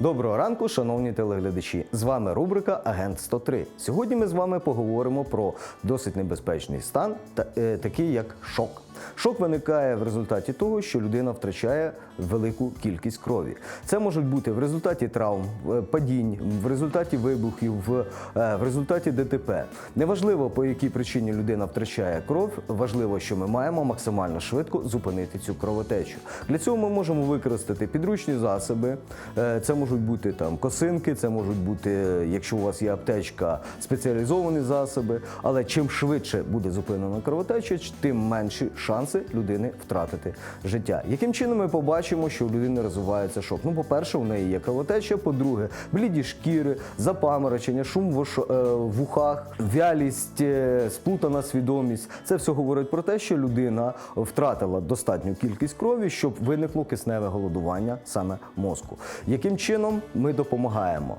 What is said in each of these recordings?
Доброго ранку, шановні телеглядачі. З вами рубрика Агент 103. Сьогодні ми з вами поговоримо про досить небезпечний стан, та- е, такий як шок. Шок виникає в результаті того, що людина втрачає велику кількість крові. Це можуть бути в результаті травм, е, падінь, в результаті вибухів, в, е, в результаті ДТП. Неважливо, по якій причині людина втрачає кров, важливо, що ми маємо максимально швидко зупинити цю кровотечу. Для цього ми можемо використати підручні засоби. Е, Це можуть бути там косинки, це можуть бути, якщо у вас є аптечка, спеціалізовані засоби. Але чим швидше буде зупинена кровотеча, тим менші шанси людини втратити життя. Яким чином ми побачимо, що у людини розвивається шок? Ну, по-перше, у неї є кровотеча, по-друге, бліді шкіри, запаморочення, шум в, е, ухах, вялість, е, сплутана свідомість. Це все говорить про те, що людина втратила достатню кількість крові, щоб виникло кисневе голодування саме мозку. Яким чином ми допомагаємо?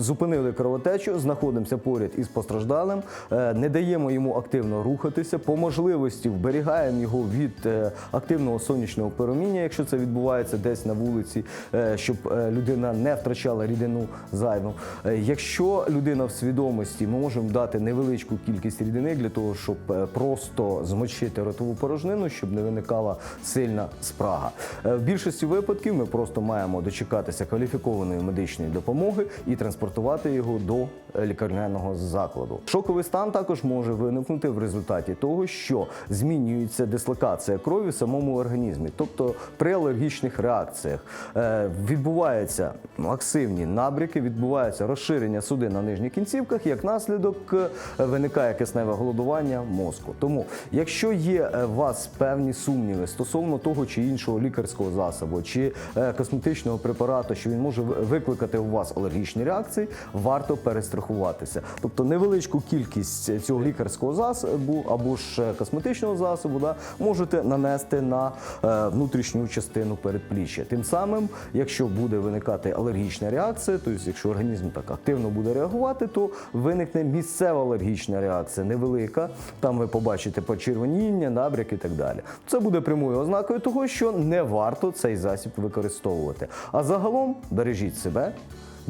Зупинили кровотечу, знаходимося поряд із постраждалим, е, не даємо йому активно рухатися, по можливості вберігаємо його від е, активного сонячного проміння, якщо це відбувається десь на вулиці, е, щоб людина не втрачала рідину зайву. Якщо людина в свідомості, ми можемо дати невеличку кількість рідини для того, щоб просто змочити ротову порожнину, щоб не виникала сильна спрага. В більшості випадків ми просто маємо дочекатися кваліфікованої медичної допомоги і транспортувати його до лікарняного закладу. Шоковий стан також може виникнути в результаті того, що змінюється дислокація крові в самому організмі, тобто при алергічних реакціях е, відбуваються активні набряки, відбувається розширення судин на нижніх кінцівках. Як наслідок е, виникає кисневе голодування мозку. Тому, якщо є е, у вас певні сумніви стосовно того чи іншого лікарського засобу чи косметичного препарату, що він може викликати у вас алергічні реакції, варто перестрахуватися. Тобто невеличку кількість цього лікарського засобу або ж е, косметичного засобу да, можете нанести на е, внутрішню частину передпліччя. Тим самим, якщо буде виникати алергічна реакція, тобто якщо організм так активно буде реагувати, то виникне місцева алергічна реакція, невелика. Там ви побачите почервоніння, набряк і так далі. Це буде прямою ознакою того, що не варто цей засіб використовувати. А загалом бережіть себе,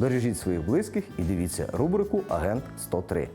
бережіть своїх близьких і дивіться рубрику Агент 103.